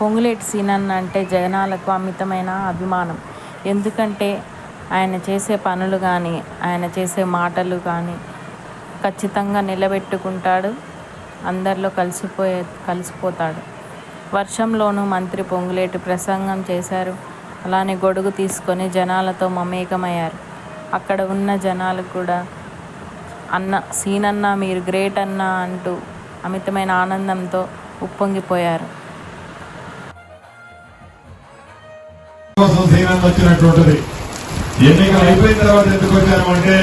పొంగులేటి సీనన్న అంటే జనాలకు అమితమైన అభిమానం. ఎందుకంటే ఆయన చేసే పనులు కానీ ఆయన చేసే మాటలు కానీ ఖచ్చితంగా నిలబెట్టుకుంటాడు. అందరిలో కలిసిపోయే కలిసిపోతాడు. వర్షంలోనూ మంత్రి పొంగులేటి ప్రసంగం చేశారు. అలానే గొడుగు తీసుకొని జనాలతో మమేకమయ్యారు. అక్కడ ఉన్న జనాలు కూడా అన్న సీనన్న మీరు గ్రేట్ అన్న అంటూ అమితమైన ఆనందంతో ఉప్పొంగిపోయారు. కోసం సీనం వచ్చినటువంటిది. ఎన్నికలు అయిపోయిన తర్వాత ఎందుకు వచ్చాను అంటే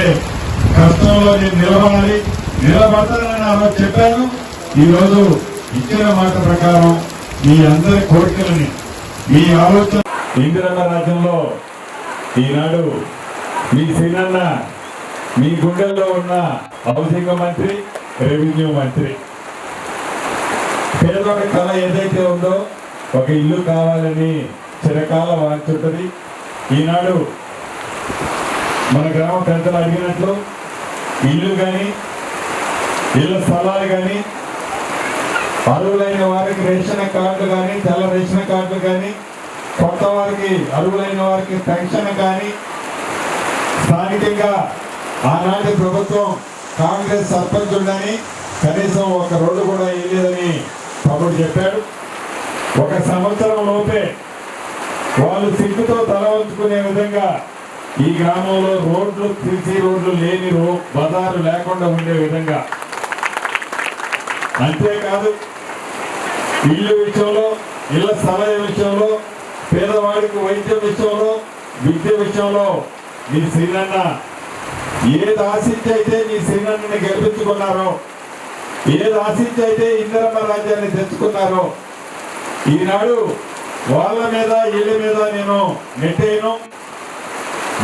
కష్టంలో నేను నిలబడాలి నిలబడతానని ఆ రోజు చెప్పాను ఈ రోజు ఇచ్చిన మాట ప్రకారం మీ అందరి కోరికలని మీ ఆలోచన ఇందిరన్న రాజ్యంలో ఈనాడు మీ సీనన్న మీ గుండెల్లో ఉన్న హౌసింగ్ మంత్రి రెవెన్యూ మంత్రి. పేదోడి కళ ఏదైతే ఉందో ఒక ఇల్లు కావాలని చిరకాల వాంచుంటది ఈనాడు మన గ్రామ పెద్దలు అడిగినట్లు ఇల్లు కానీ ఇళ్ళ స్థలాలు కానీ అరువులైన వారికి రేషన్ కార్డులు కానీ తెల్ల రేషన్ కార్డులు కానీ కొత్త వారికి అరువులైన వారికి పెన్షన్ కానీ స్థానికంగా ఆనాటి ప్రభుత్వం కాంగ్రెస్ సర్పంచులు కానీ కనీసం ఒక రోడ్డు కూడా వేయలేదని ప్రభుడు చెప్పాడు. ఒక సంవత్సరంలో ఈ గ్రామంలో రోడ్లు తీసి రోడ్లు లేని రో బజారు లేకుండా ఉండే విధంగా. అంతేకాదు ఇల్లు విషయంలో ఇళ్ళ సమయ విషయంలో పేదవాడికి వైద్యం విషయంలో విద్య విషయంలో మీ శ్రీనన్న ఏది ఆశించి అయితే మీ శ్రీనన్నని గెలిపించుకున్నారో ఏది ఆశించి అయితే ఇందిరమ్మ రాజ్యాన్ని తెచ్చుకున్నారో ఈనాడు వాళ్ళ మీద ఇళ్ళ మీద నేను నెట్టేయను.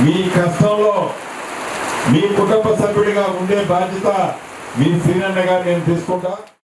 మీ కష్టంలో మీ కుటుంబ సభ్యుడిగా ఉండే బాధ్యత మీ శ్రీనన్నగా నేను తీసుకుంటా.